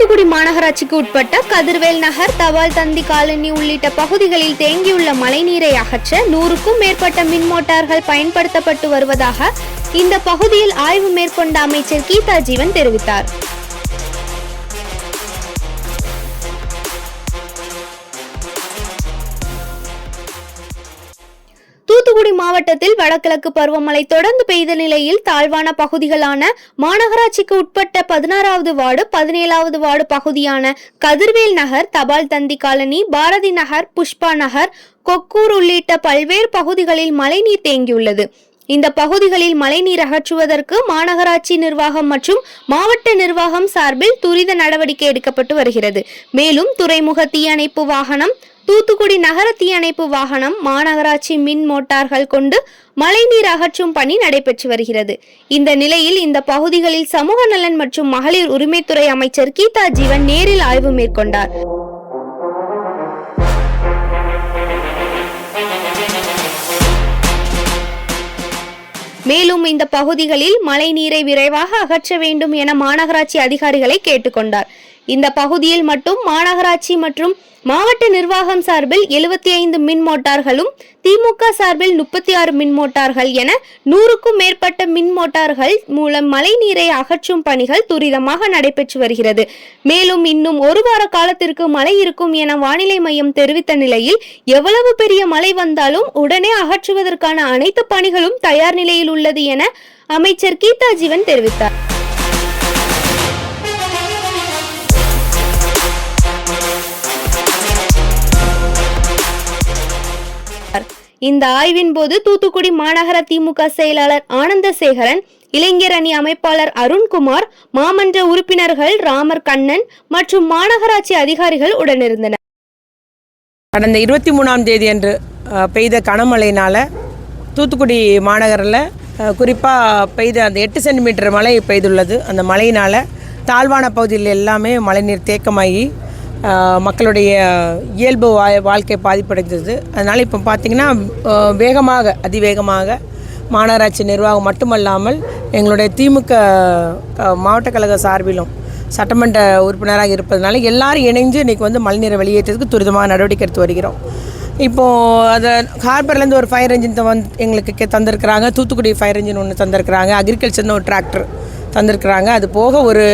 தூத்துக்குடி மாநகராட்சிக்கு உட்பட்ட கதிர்வேல் நகர் தபால் தந்தி காலனி உள்ளிட்ட பகுதிகளில் தேங்கியுள்ள மழைநீரை அகற்ற நூறுக்கும் மேற்பட்ட மின் மோட்டார்கள் பயன்படுத்தப்பட்டு வருவதாக இந்த பகுதியில் ஆய்வு மேற்கொண்ட அமைச்சர் கீதா ஜீவன் தெரிவித்தார். மாவட்டத்தில் வடகிழக்கு பருவமழை தொடர்ந்து பெய்த நிலையில் தாழ்வான பகுதிகளான மாநகராட்சிக்கு உட்பட்ட பதினாறாவது வார்டு பதினேழாவது வார்டு பகுதியான கதிர்வேல் நகர் தபால் தந்தி காலனி பாரதி நகர் புஷ்பா நகர் கொக்கூர் உள்ளிட்ட பல்வேறு பகுதிகளில் மழைநீர் தேங்கியுள்ளது. இந்த பகுதிகளில் மழைநீர் அகற்றுவதற்கு மாநகராட்சி நிர்வாகம் மற்றும் மாவட்ட நிர்வாகம் சார்பில் துரித நடவடிக்கை எடுக்கப்பட்டு வருகிறது. மேலும் துறைமுக தீயணைப்பு வாகனம் தூத்துக்குடி நகர தீயணைப்பு வாகனம் மாநகராட்சி மின் மோட்டார்கள் கொண்டு மழைநீர் அகற்றும் பணி நடைபெற்று வருகிறது. இந்த நிலையில் இந்த பகுதிகளில் சமூக நலன் மற்றும் மகளிர் உரிமைத்துறை அமைச்சர் கீதா ஜீவன் நேரில் ஆய்வு மேற்கொண்டார். மேலும் இந்த பகுதிகளில் மழை நீரை விரைவாக அகற்ற வேண்டும் என மாநகராட்சி அதிகாரிகளை கேட்டுக்கொண்டார். இந்த பகுதியில் மட்டும் மாநகராட்சி மற்றும் மாவட்ட நிர்வாகம் சார்பில் எழுபத்தி ஐந்து மின் மோட்டார்களும் திமுக சார்பில் முப்பத்தி ஆறு மின் மோட்டார்கள் என நூறுக்கும் மேற்பட்ட மின் மோட்டார்கள் மூலம் மழை நீரை அகற்றும் பணிகள் துரிதமாக நடைபெற்று வருகிறது. மேலும் இன்னும் ஒரு வார காலத்திற்கு மழை இருக்கும் என வானிலை மையம் தெரிவித்த நிலையில் எவ்வளவு பெரிய மழை வந்தாலும் உடனே அகற்றுவதற்கான அனைத்து பணிகளும் தயார் நிலையில் உள்ளது என அமைச்சர் கீதா ஜீவன் தெரிவித்தார். இந்த ஆய்வின் போது தூத்துக்குடி மாநகர திமுக செயலாளர் ஆனந்தசேகரன் இளைஞர் அணி அமைப்பாளர் அருண்குமார் மாமன்ற உறுப்பினர்கள் ராமர் கண்ணன் மற்றும் மாநகராட்சி அதிகாரிகள் உடனிருந்தனர். கடந்த இருபத்தி மூணாம் தேதி அன்று பெய்த கனமழையினால் தூத்துக்குடி மாநகரில் குறிப்பாக பெய்த அந்த எட்டு சென்டிமீட்டர் மழை பெய்துள்ளது. அந்த மழையினால் தாழ்வான பகுதியில் எல்லாமே மழைநீர் தேக்கமாகி மக்களுடைய இயல்பு வா வாழ்க்கை பாதிப்படைந்தது. அதனால் இப்போ பார்த்திங்கன்னா வேகமாக அதிவேகமாக மாநகராட்சி நிர்வாகம் மட்டுமல்லாமல் எங்களுடைய திமுக மாவட்ட கழக சார்பிலும் சட்டமன்ற உறுப்பினராக இருப்பதனால எல்லாரும் இணைஞ்சு இன்றைக்கி வந்து மழைநீரை வெளியேற்றத்துக்கு துரிதமாக நடவடிக்கை எடுத்து வருகிறோம். இப்போது அதை ஹார்பர்லேருந்து ஒரு ஃபயர் இன்ஜின் வந்து எங்களுக்கு தந்திருக்கிறாங்க. தூத்துக்குடி ஃபயர் இன்ஜின் ஒன்று தந்திருக்கிறாங்க. அக்ரிகல்ச்சர்னு ஒரு டிராக்டர் தந்திருக்கிறாங்க. அது போக ஒரு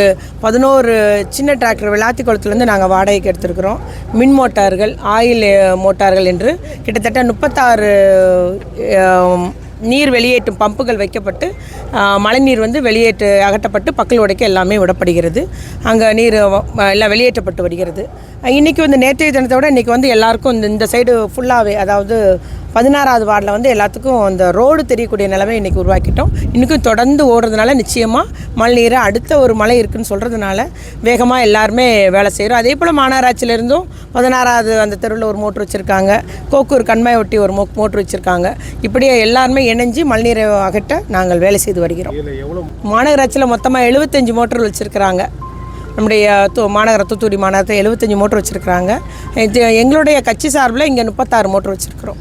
பதினோரு சின்ன டிராக்டர் விளாத்தி குளத்துலேருந்து நாங்கள் வாடகைக்கு எடுத்திருக்கிறோம். மின் மோட்டார்கள் ஆயில் மோட்டார்கள் என்று கிட்டத்தட்ட முப்பத்தாறு நீர் வெளியேற்றும் பம்புகள் வைக்கப்பட்டு மழைநீர் வந்து வெளியேற்று அகற்றப்பட்டு பக்கல் உடைக்க எல்லாமே விடப்படுகிறது. அங்கே நீர் எல்லாம் வெளியேற்றப்பட்டு வருகிறது. இன்றைக்கி வந்து நேற்றைய தினத்தை விட இன்றைக்கி வந்து எல்லாருக்கும் இந்த இந்த சைடு ஃபுல்லாகவே அதாவது பதினாறாவது வார்டில் வந்து எல்லாத்துக்கும் அந்த ரோடு தெரியக்கூடிய நிலைமை இன்றைக்கி உருவாக்கிட்டோம். இன்றைக்கும் தொடர்ந்து ஓடுறதுனால நிச்சயமாக மழைநீரை அடுத்த ஒரு மழை இருக்குன்னு சொல்கிறதுனால வேகமாக எல்லாருமே வேலை செய்கிறோம் அதே போல் மாநகராட்சியிலேருந்தும் பதினாறாவது அந்த தெருவில் ஒரு மோட்ரு வச்சுருக்காங்க. கோக்கூர் கண்மாய் ஒட்டி ஒரு மோ மோட்ரு வச்சுருக்காங்க. இப்படியே எல்லாருமே இணைஞ்சு மழைநீரை அகற்ற நாங்கள் வேலை செய்து வருகிறோம். மாநகராட்சியில் மொத்தமாக எழுபத்தஞ்சு மோட்டர் வச்சுருக்கிறாங்க. நம்முடைய தூ மாநகர தூத்துக்குடி மாநகரத்தில் எழுபத்தஞ்சு மோட்டர் வச்சுருக்கிறாங்க. இது எங்களுடைய கட்சி சார்பில் இங்கே முப்பத்தாறு மோட்டர் வச்சுருக்கிறோம்.